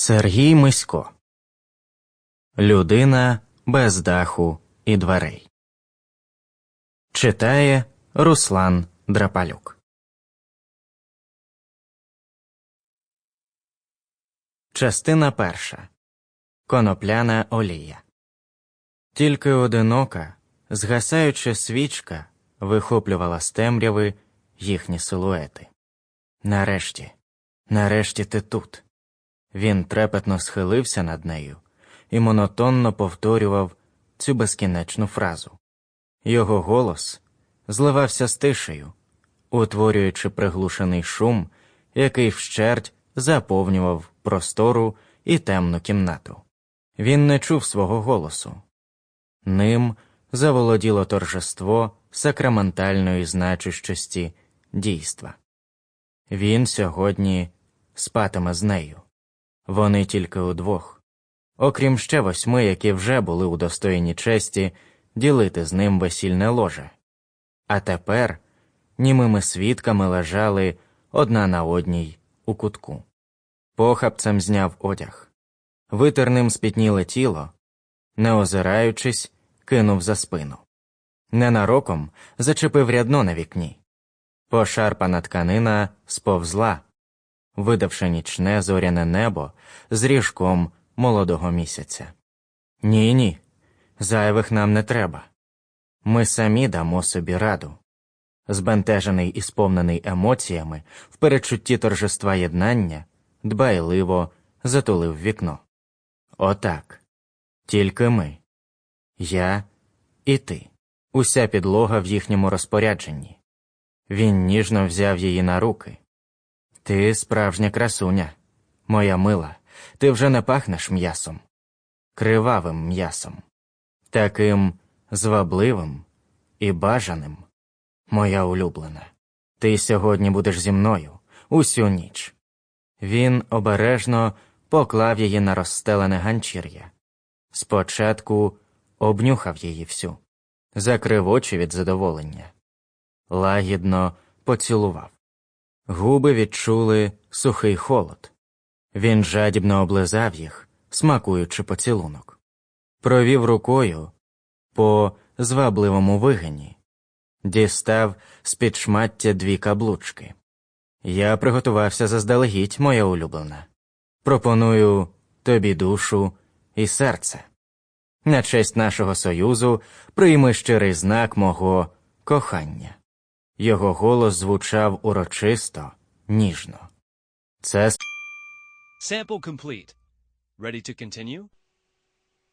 Сергій Мисько Людина без даху і дверей. Читає Руслан Драпалюк. Частина перша. Конопляна олія. Тільки одинока, згасаюча свічка вихоплювала з темряви їхні силуети. Нарешті, нарешті ти тут. Він трепетно схилився над нею і монотонно повторював цю безкінечну фразу. Його голос зливався з тишею, утворюючи приглушений шум, який вщерть заповнював простору і темну кімнату. Він не чув свого голосу. Ним заволоділо торжество сакраментальної значущості дійства. Він сьогодні спатиме з нею. Вони тільки удвох, окрім ще восьми, які вже були удостоєні честі ділити з ним весільне ложе. А тепер німими свідками лежали одна на одній у кутку. Похапцем зняв одяг, витер ним спітніле тіло, не озираючись, кинув за спину. Ненароком зачепив рядно на вікні. Пошарпана тканина сповзла, видавши нічне зоряне небо з ріжком молодого місяця. Ні, ні, зайвих нам не треба. Ми самі дамо собі раду. Збентежений і сповнений емоціями, в передчутті торжества єднання, дбайливо затулив вікно. Отак. Тільки ми. Я і ти. Уся підлога в їхньому розпорядженні. Він ніжно взяв її на руки. Ти справжня красуня, моя мила, ти вже не пахнеш м'ясом, кривавим м'ясом, таким звабливим і бажаним, моя улюблена. Ти сьогодні будеш зі мною усю ніч. Він обережно поклав її на розстелене ганчір'я. Спочатку обнюхав її всю, закрив очі від задоволення, лагідно поцілував. Губи відчули сухий холод. Він жадібно облизав їх, смакуючи поцілунок. Провів рукою по звабливому вигині, дістав з під шмаття дві каблучки. Я приготувався заздалегідь, моя улюблена. Пропоную тобі душу і серце. На честь нашого союзу прийми щирий знак мого кохання. Його голос звучав урочисто, ніжно. Це Sample complete. Ready to continue?